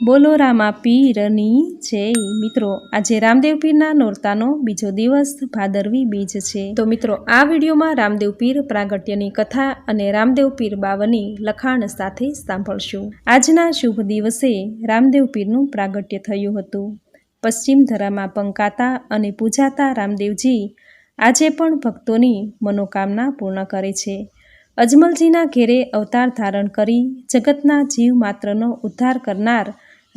બોલો રામા પીરની જય મિત્રો, આજે રામદેવ પીરના નોરતાનો બીજો દિવસ ભાદરવી બીજ છે. તો મિત્રો, આ વિડીયોમાં રામદેવ પીર પ્રાગટ્યની કથા અને રામદેવ પીર બાવની લખાણ સાથે સાંભળશું. આજના શુભ દિવસે રામદેવ પીરનું પ્રાગટ્ય થયું હતું. પશ્ચિમ ધરામાં પંકાતા અને પૂજાતા રામદેવજી આજે પણ ભક્તોની મનોકામના પૂર્ણ કરે છે. અજમલજીના ઘેરે અવતાર ધારણ કરી જગતના જીવ માત્રનો ઉદ્ધાર કરનાર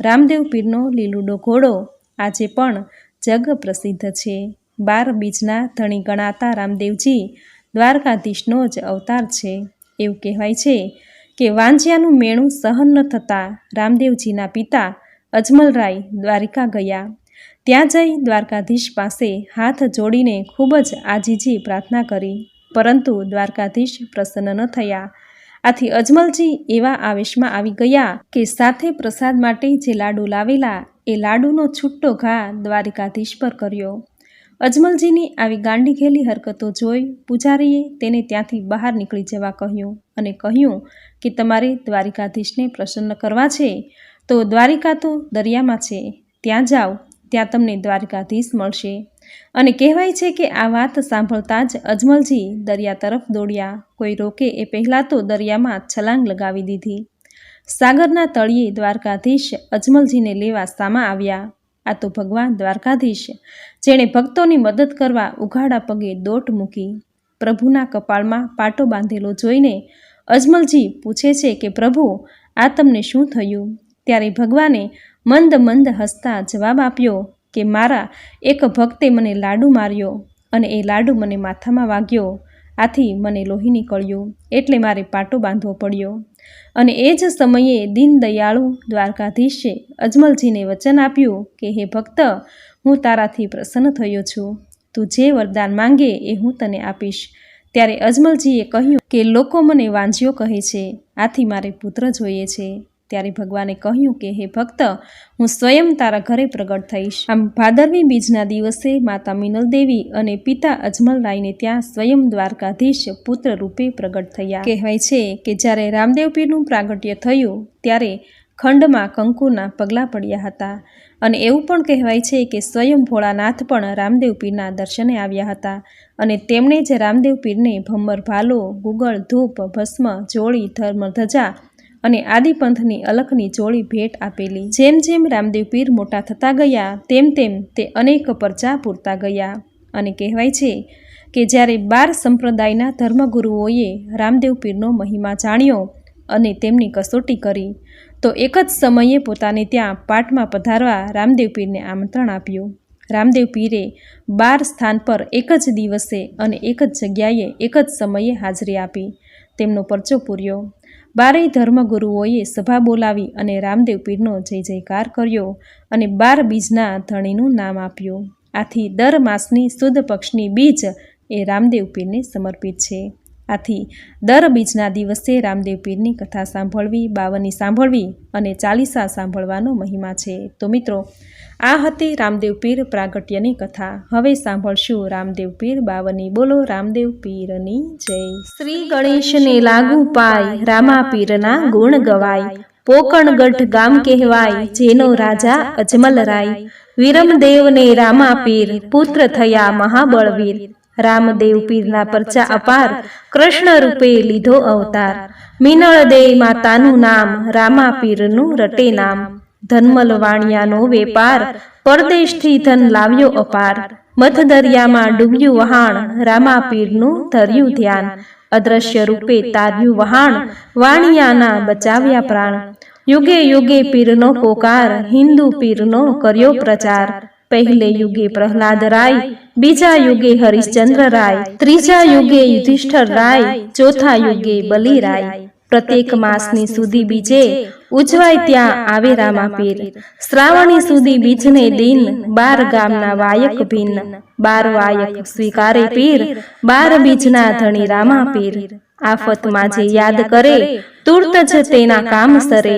રામદેવ પીરનો લીલુડો ઘોડો આજે પણ જગ પ્રસિદ્ધ છે. બાર બીજના ધણી ગણાતા રામદેવજી દ્વારકાધીશનો જ અવતાર છે. એવું કહેવાય છે કે વાંજિયાનું મેણું સહન ન થતાં રામદેવજીના પિતા અજમલરાય દ્વારિકા ગયા. ત્યાં જઈ દ્વારકાધીશ પાસે હાથ જોડીને ખૂબ જ આજીજી પ્રાર્થના કરી. પરંતુ દ્વારકાધીશ પ્રસન્ન ન થયા. આથી અજમલજી એવા આવેશમાં આવી ગયા કે સાથે પ્રસાદ માટે જે લાડુ લાવેલા, એ લાડુનો છૂટો ઘા દ્વારિકાધીશ પર કર્યો. અજમલજીની આવી ગાંડી ખેલી હરકતો જોઈ પૂજારીએ તેને ત્યાંથી બહાર નીકળી જવા કહ્યું અને કહ્યું કે તમારે દ્વારિકાધીશને પ્રસન્ન કરવા છે, તો દ્વારિકા તો દરિયામાં છે, ત્યાં જાઓ, ત્યાં તમને દ્વારિકાધીશ મળશે. અને કહેવાય છે કે આ વાત સાંભળતા જ અજમલજી દરિયા તરફ દોડ્યા. કોઈ રોકે એ પહેલાં તો દરિયામાં છલાંગ લગાવી દીધી. સાગરના તળિયે દ્વારકાધીશ અજમલજીને લેવા સામા આવ્યા. આ તો ભગવાન દ્વારકાધીશ, જેણે ભક્તોની મદદ કરવા ઉઘાડા પગે દોટ મૂકી. પ્રભુના કપાળમાં પાટો બાંધેલો જોઈને અજમલજી પૂછે છે કે, પ્રભુ, આ તમને શું થયું? ત્યારે ભગવાને મંદ મંદ હસતા જવાબ આપ્યો કે મારા એક ભક્તે મને લાડુ માર્યો અને એ લાડુ મને માથામાં વાગ્યો. આથી મને લોહી નીકળ્યું એટલે મારે પાટો બાંધવો પડ્યો. અને એ જ સમયે દીનદયાળુ દ્વારકાધીશે અજમલજીને વચન આપ્યું કે, હે ભક્ત, હું તારાથી પ્રસન્ન થયો છું. તું જે વરદાન માંગે એ હું તને આપીશ. ત્યારે અજમલજીએ કહ્યું કે, લોકો મને વાંજ્યો કહે છે. આથી મારે પુત્ર જોઈએ છે. ત્યારે ભગવાને કહ્યું કે, હે ભક્ત, હું સ્વયં તારા ઘરે પ્રગટ થઈશ. આમ ભાદરવી બીજના દિવસે માતા મિનલ દેવી અને પિતા અજમલ રાયને ત્યાં સ્વયં દ્વારકાધીશ પુત્ર રૂપે પ્રગટ થયા. કહેવાય છે કે, જ્યારે રામદેવ પીરનું પ્રાગટ્ય થયું, ત્યારે ખંડમાં કંકુના પગલાં પડ્યા હતા. અને એવું પણ કહેવાય છે કે, સ્વયં ભોળાનાથ પણ રામદેવ પીરના દર્શને આવ્યા હતા. અને તેમણે જ રામદેવ પીરને ભમ્મર ભાલો ગુગળ ધૂપ, ભસ્મ જોડી ધર્મ ધજા અને આદિપંથની અલખની જોડી ભેટ આપેલી. જેમ જેમ રામદેવ પીર મોટા થતા ગયા, તેમ તેમ તે અનેક પરચા પૂરતા ગયા. અને કહેવાય છે કે જ્યારે બાર સંપ્રદાયના ધર્મગુરુઓએ રામદેવ પીરનો મહિમા જાણ્યો અને તેમની કસોટી કરી, તો એક જ સમયે પોતાને ત્યાં પાટમાં પધારવા રામદેવ પીરને આમંત્રણ આપ્યું. રામદેવ પીરે બાર સ્થાન પર એક જ દિવસે અને એક જ જગ્યાએ એક જ સમયે હાજરી આપી. તેમનો પરચો પૂર્યો. બારેય ધર્મગુરુઓએ સભા બોલાવી અને રામદેવ પીરનો જય જયકાર કર્યો અને બાર બીજના ધણીનું નામ આપ્યું. આથી દર માસની સુદ પક્ષની બીજ એ રામદેવ પીરને સમર્પિત છે. આથી દર બીજના દિવસે રામદેવ પીરની કથા સાંભળવી, બાવની સાંભળવી અને ચાલીસા સાંભળવાનો મહિમા છે. તો મિત્રો આ હતી રામદેવ પીર પ્રાગટ્યની કથા. હવે સાંભળશું રામદેવ પીર બાવની. બોલો રામદેવ પીરની જય. શ્રી ગણેશને લાગુ પાય રામા પીરના ગુણ ગવાય. પોકણગઢ ગામ કહેવાય જેનો રાજા અજમલરાય વિરમદેવને રામા પીર પુત્ર થયા મહાબળવીર. રામદેવ પીરના પરચા અપાર કૃષ્ણ રૂપે લીધો અવતાર. મિનળ દે માતાનું નામ રામા પીરનું રટે નામ. ધનમલ વાણિયાનો વેપાર પરદેશથી ધન લાવ્યો અપાર. મથ દરિયામાં ડૂબ્યું વહાણ, રામાપીરનું ધર્યું ધ્યાન. અદ્રશ્ય રૂપે તાર્યું વહાણ, વાણિયાના બચાવ્યા પ્રાણ. યુગે યુગે પીરનો પોકાર, હિન્દુ પીરનો કર્યો પ્રચાર. પહેલે યુગે પ્રહલાદ રાય, બીજા યુગે હરિશ્ચંદ્ર રાય, ત્રીજા યુગે યુધિષ્ઠર રાય, ચોથા યુગે બલિ રાય પ્રત્યેક માસની સુધી બીજે ઉજવાય ત્યાં આવે રામા પીર શ્રાવણી સુધી બીજને દિન બાર ગામના વાયક ભિન્ન બાર વાયક સ્વીકારે પીર. બાર બીજના ધણી રામા પીર. આફતમાં જે યાદ કરે તુર્ત જ તેના કામ સરે.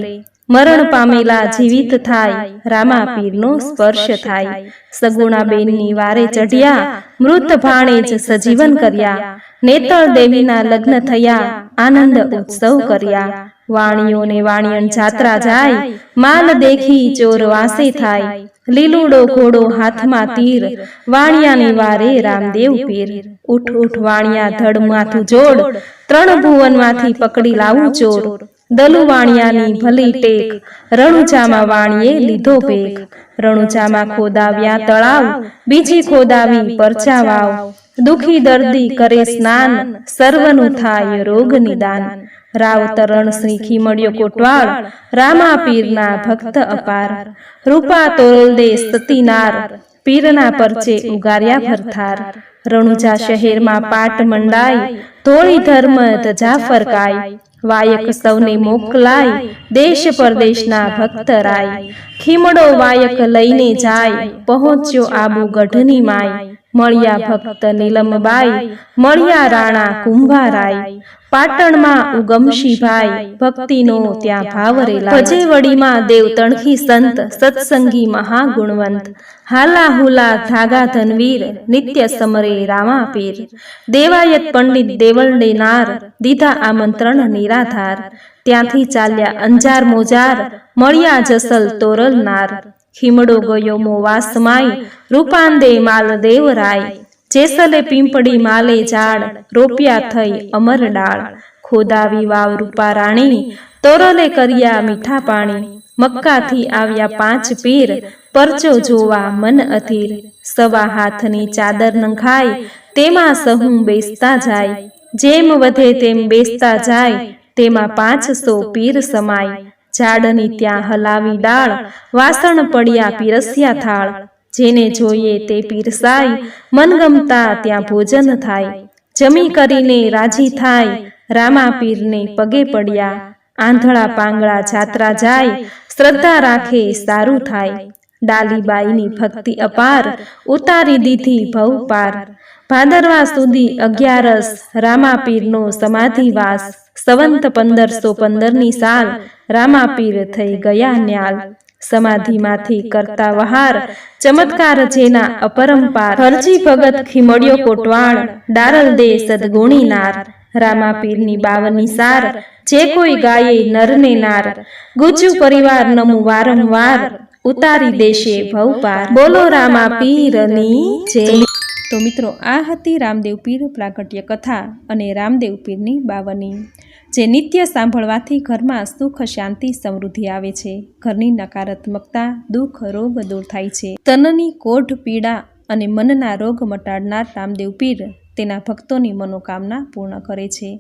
મરણ પામેલા જીવિત થાય રામા પીરનો સ્પર્શ થાય. સગુણા બેનની વારે ચઢ્યા મૃત ભાણે જ સજીવન કર્યા. નેતળ દેવીના લગ્ન થયા. આનંદ ઉત્સવ કર્યા. વાણીઓને વાણિયન જાત્રા જાય. માલ દેખી ચોર વાસે થાય. લીલુડો ઘોડો હાથમાં તીર. વાણિયાને વારે રામદેવ પીર. ઉઠ ઉઠ વાણિયા ધડ માથું જોડ. ત્રણ ભુવનમાંથી પકડી લાવું ચોર. દલુ વાણિયાની ભલી ટેક. રણુજામાં વાણીએ લીધો પેક રણુજામાં ખોદાવ્યા તળાવ. બીજી ખોદાવી પરચા વાવ દુખી દર્દી કરે સ્નાન સર્વનું થાય રોગ નિદાન. રાવ તરણ મળ્યો કોટવાળ રામા પીરના ભક્ત અપાર. રૂપા તોલ દે સતીનાર પીરના પરચે ઉગાર્યા ભરથાર. રણુજા શહેરમાં પાટ મંડાય ધોળી ધર્મ ધજા ફરકાય વાયક સૌને મોકલાય દેશ પરદેશના ભક્ત રાય ખીમડો વાયક લઈને જાય પહોંચ્યો આબુ ગઢની માય મળ્યા ભક્ત નીલમબાઈ મળ્યા રાણા કુંભારાય પાટણમાં ઉગમશીભાઈ ભક્તિનો ત્યાં ભાવ રેલા ભજેવડીમાં દેવ તણખી સંત સત્સંગી મહાગુણવંત હાલા હુલા ધાગા ધનવીર નિત્ય સમરે રામા પીર. દેવાયત પંડિત દેવળને નાર દીધા આમંત્રણ નિરાધાર. ત્યાંથી ચાલ્યા અંજાર મોજાર મળ્યા જસલ તોરલ નાર. ખીમડો ગયો મો વાસમાય રૂપાંદે માલ દેવરાય. જેસલે પીંપડી માલે ઝાડ રોપ્યા થઈ અમર ડાળ. ખોદાવી વાવ રૂપા રાણી, તોરલે કર્યા મીઠા પાણી. મક્કાથી આવ્યા પાંચ પીર, પરચો જોવા મન અધીર. સવા હાથની ચાદર નંખાય, તેમાં સહું બેસતા જાય. જેમ વધે તેમ બેસતા જાય, તેમાં પાંચસો પીર સમાય. ઝાડની ત્યાં હલાવી ડાળ વાસણ પડ્યા પીરસ્યા થાળ. જેને જોઈએ તે પીરસાય મનગમતા ત્યાં ભોજન થાય. જમી કરીને રાજી થાય રામા પીરને પગે પડ્યા. આંધળા પાંગળા જાત્રા જાય, શ્રદ્ધા રાખે સારું થાય. ડાલીબાઈની ભક્તિ અપાર, ઉતારી દીધી ભવ પાર ભાદરવા સુધી અગિયારસ રામાપીરનો સમાધિવાસ. સંવંત પંદરસો પંદરની સાલ રામાપીર થઈ ગયા ન્યાલ. સમાધિમાંથી કરતા વહાર ચમત્કાર જેના અપરંપાર હરજી ભગત ખીમડ્યો કોટવાણ, ડારલ દે સદગુણી નાર. રામાપીરની બાવની સાર જે કોઈ ગાયે નરને નાર. ગુજુ પરિવાર નમુ વારંવાર ઉતારી દેશે ભવપાર. બોલો રામા પીરની જય. તો મિત્રો, આ હતી રામદેવ પીર પ્રાગટ્ય કથા અને રામદેવ પીરની બાવની. જે નિત્ય સાંભળવાથી ઘરમાં સુખ, શાંતિ, સમૃદ્ધિ આવે છે. ઘરની નકારાત્મકતા, દુઃખ, રોગ દૂર થાય છે. તનની કોઢ, પીડા અને મનના રોગ મટાડનાર રામદેવ પીર તેના ભક્તોની મનોકામના પૂર્ણ કરે છે.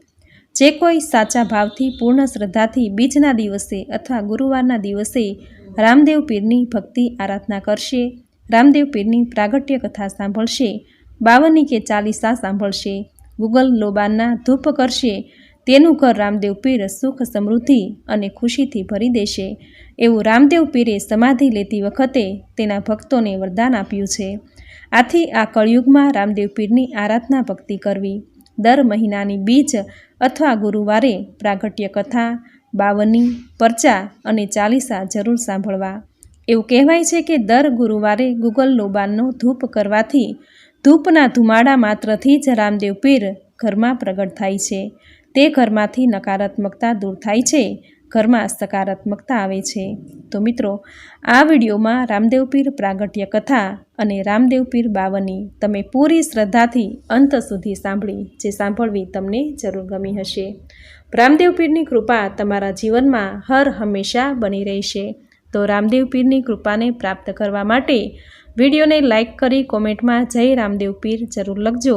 જે કોઈ સાચા ભાવથી, પૂર્ણ શ્રદ્ધાથી બીજના દિવસે અથવા ગુરુવારના દિવસે રામદેવ પીરની ભક્તિ આરાધના કરશે, રામદેવ પીરની પ્રાગટ્ય કથા સાંભળશે બાવની કે ચાલીસા સાંભળશે, ગુગલ લોબાનના ધૂપ કરશે તેનું ઘર રામદેવ પીર સુખ સમૃદ્ધિ અને ખુશીથી ભરી દેશે. એવું રામદેવ પીરે સમાધિ લેતી વખતે તેના ભક્તોને વરદાન આપ્યું છે. આથી આ કળયુગમાં રામદેવ પીરની આરાધના ભક્તિ કરવી, દર મહિનાની બીજ અથવા ગુરુવારે પ્રાગટ્ય કથા, બાવની, પરચા અને ચાલીસા જરૂર સાંભળવા. એવું કહેવાય છે કે દર ગુરુવારે ગુગલ લોબાનનો ધૂપ કરવાથી ધૂપના ધુમાડા માત્રથી જ રામદેવ પીર ઘરમાં પ્રગટ થાય છે. તે ઘરમાંથી નકારાત્મકતા દૂર થાય છે, ઘરમાં સકારાત્મકતા આવે છે. તો મિત્રો, આ વિડીયોમાં રામદેવ પીર પ્રાગટ્ય કથા અને રામદેવ પીર બાવની તમે પૂરી શ્રદ્ધાથી અંત સુધી સાંભળી, જે સાંભળવી તમને જરૂર ગમી હશે. રામદેવ પીરની કૃપા તમારા જીવનમાં હર હંમેશા બની રહેશે. તો રામદેવ પીરની કૃપાને પ્રાપ્ત કરવા માટે વિડીયોને લાઇક કરી કોમેન્ટમાં જય રામદેવ પીર જરૂર લખજો.